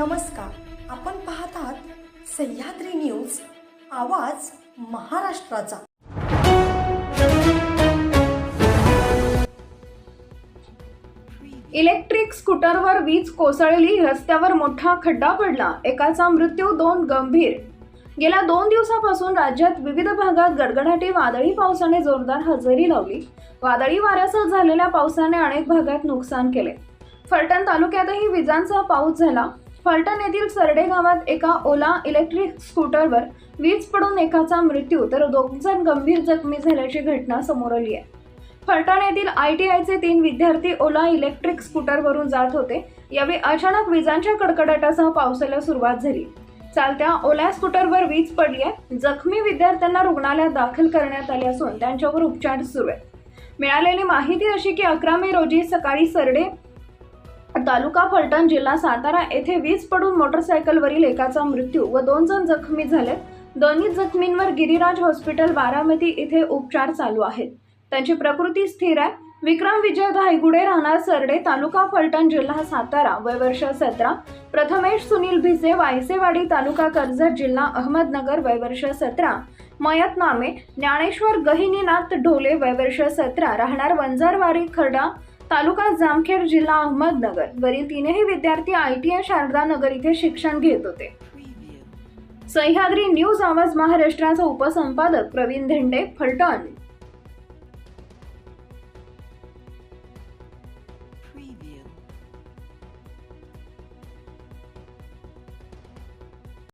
नमस्कार. आपण पाहत आहात सह्याद्री न्यूज आवाज महाराष्ट्राचा. इलेक्ट्रिक स्कूटरवर वीज कोसळली रस्त्यावर मोठा खड्डा पडला एकाचा मृत्यू दोन गंभीर. गेल्या दोन दिवसापासून राज्यात विविध भागात गडगडाटी वादळी पावसाने जोरदार हजेरी लावली. वादळी वाऱ्यासह झालेल्या पावसाने अनेक भागात नुकसान केले. फलटण तालुक्यातही विजांचा पाऊस झाला. फलटण येथील सरडे गावात एका ओला इलेक्ट्रिक स्कूटरवर वीज पडून एकाचा मृत्यू तर दोन जण गंभीर जखमी झाल्याची घटना समोर आली आहे. फलटण येथील आय टी आयचे तीन विद्यार्थी ओला इलेक्ट्रिक स्कूटरवरून जात होते. यावेळी अचानक विजांच्या कडकडाटासह पावसाला सुरुवात झाली. चालत्या ओला स्कूटरवर वीज पडली आहे. जखमी विद्यार्थ्यांना रुग्णालयात दाखल करण्यात आले असून त्यांच्यावर उपचार सुरू आहेत. मिळालेली माहिती अशी की अकरा मे रोजी सकाळी सरडे तालुका फलटण जिल्हा सातारा येथे वीज पडून मोटरसायकलवरील एकाचा मृत्यू व दोन जण जखमी झाले. दोन्ही जखमींवर गिरिराज हॉस्पिटल बारामती इथे उपचार चालू आहेत. त्यांची प्रकृती स्थिर आहे. विक्रम विजय धायगुडे राहणार सरडे तालुका फलटण जिल्हा सातारा वय वर्ष सतरा. प्रथमेश सुनील भिसे वायसेवाडी तालुका कर्जत जिल्हा अहमदनगर वय वर्ष सतरा. मयत नामे ज्ञानेश्वर गहिनीनाथ ढोले वय वर्ष सतरा. राहणार वंजारवारी खर्डा तालुका जामखेड जिल्हा अहमदनगर. वरील तीनही विद्यार्थी I T I Sharada Nagar इथे शिक्षण घेत होते. सह्याद्री न्यूज आवाज महाराष्ट्राचा उपसंपादक प्रवीण धेंडे फलटण.